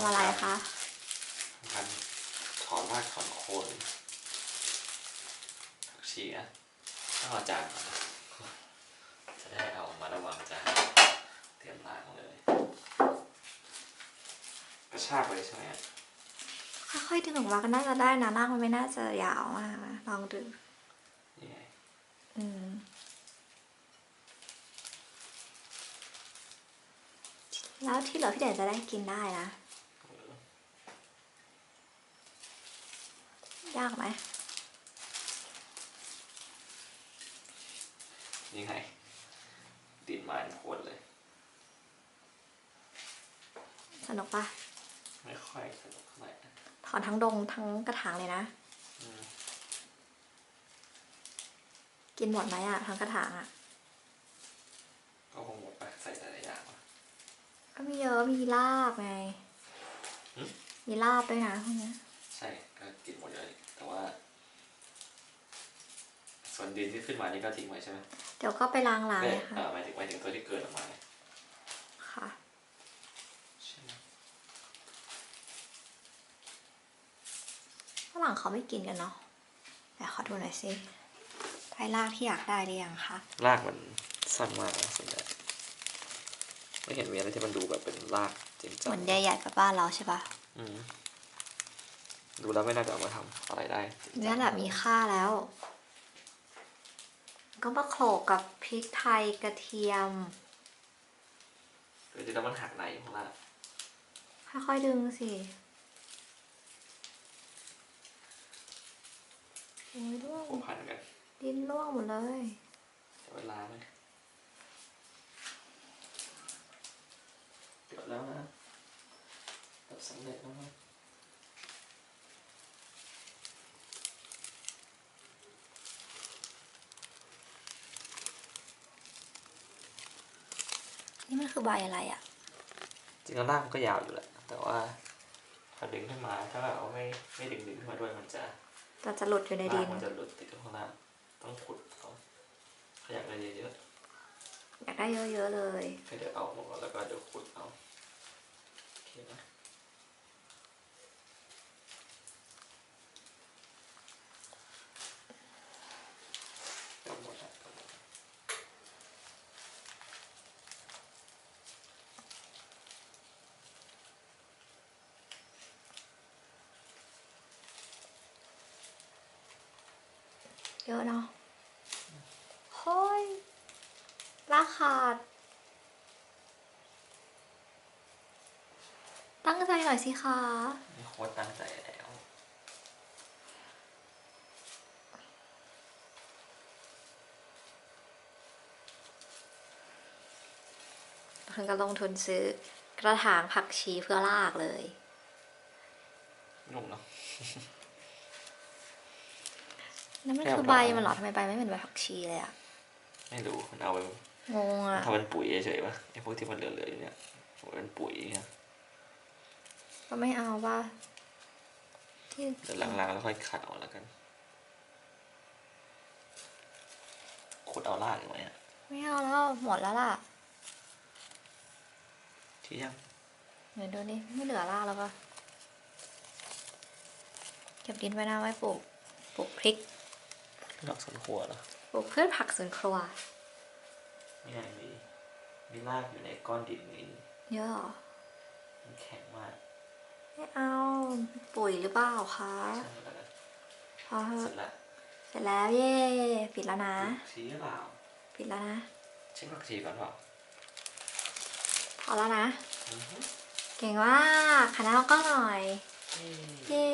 ำอะไรคะการถอนรากถอนโคนผักชีนะต้องเอาจานก่อนนะจะได้เอามาระวังจานเตรียมล้างเลยกระชากเลยใช่ไหมอะค่อยๆดึงออกมาก็น่าจะได้นะรากมันไม่น่าจะยาวมากนะลองดูนี่ไงอืมแล้วที่เหลือพี่เด่นจะได้กินได้นะ เออ ยากไหมนี่ไงดินมาโคนเลย สนุกปะไม่ค่อยสนุกเท่าไหร่นะถอนทั้งดงทั้งกระถางเลยนะอืมกินหมดไหมอะทั้งกระถางอะก็คงหมดไปใส่แต่ละอย่างวะก็มีเยอะมีลาบไงหึมีลาบด้วยนะพวกเนี้ยใช่ก็กินหมดเลยแต่ว่า ส่ วนดินที่ขึ้นมานี่ก็ทิ้งไว้ใช่ไหมเดี๋ยวก็ไปล้างล้างเอ้เลยยค่ะเออหมายถึงหมายถึงตัวที่เกิดออกมาเนี่ยค่ะใช่ไหมฝรั่งเขาไม่กินกันเนาะแต่ขอดูหน่อยสิได้ลากที่อยากได้หรือยังคะรากมันสั้นมากนะส่วนใหญ่ไม่เห็นมีอะไรที่มันดูแบบเป็นรากจริงจัเหมืงอนใหญ่ๆกับบ้านเราใช่ปะอืมดูแล้วไม่น่าจะเอามาทำอะไรได้จริงจังเนื้อแบบมีค่าแล้ว ก็มาโขลกกับพริกไทยกระเทียมเดี๋ยวจะแล้วมันหักในของรากค่อยๆดึงสิโอ้ยร่วงผูกพันกัน ดินร่วงหมดเลยเดี๋ยวเวลาไหมเดี๋ยวแล้วนะแบบสำเร็จแล้วนะ นี่มันคือใบอะไรอะ่ะ จริงๆแล้วรากมันก็ยาวอยู่แหละ แต่ว่าพอดึงขึ้นมาถ้าแบบว่าไม่ไม่ดึงดึงขึ้นมาด้วยมันจะแต่จะหลุดอยู่ในดิรากนมันจะหลุดติดกับข้างล่างต้องขุดเขาขยับได้เยอะอยากได้เยอะๆเลยๆให้เดี๋ยวเอาลงมาแล้วก็เดี๋ยวขุดเอาโอเคนะกำหมดละกำหมดละ เยอะเนาะเฮ้ยลากขาดตั้งใจหน่อยสิคะนี่โคตรตั้งใจแล้ว ถึงกับลงทุนซื้อกระถางผักชีเพื่อลากเลยนุ่มเนาะ นั่นมันแค่คือบอกใบมันเหรอทำไมใบไม่เป็นใบผักชีเลยอะไม่รู้มันเอาไปงงอะทำเป็นปุ๋ยเฉยๆปะไอ้พวกที่มันเหลือๆอยู่เนี่ยเป็นปุ๋ยเนี่ยก็ไม่เอาว่าที่เดี๋ยวล้างๆแล้วค่อยขัดออกแล้วกันขุดเอารากอีกไหมอะไม่เอาแล้วหมดแล้วล่ะที่ยังเดี๋ยวดูนี่ไม่เหลือรากแล้วปะเก็บดินไว้นะไว้ปลูกปลูกพริก ดอกสวนครัวเหรอปลูกพืชผักสวนครัวไม่ไงมีมีรากอยู่ในก้อนดินนี้เยอะเหรอมันแข็งมากไม่เอาปุ๋ยหรือเปล่าคะใช่แล้วกันพอเถเสร็อะจแล้วเสร็จแล้วเย่ปิดแล้วนะชี้หรือเปล่าปิดแล้วนะ เช็คผักชีก่อนเปล่าพอแล้วนะ อือฮึเก่งมากคณะก็หน่อยเย้เย่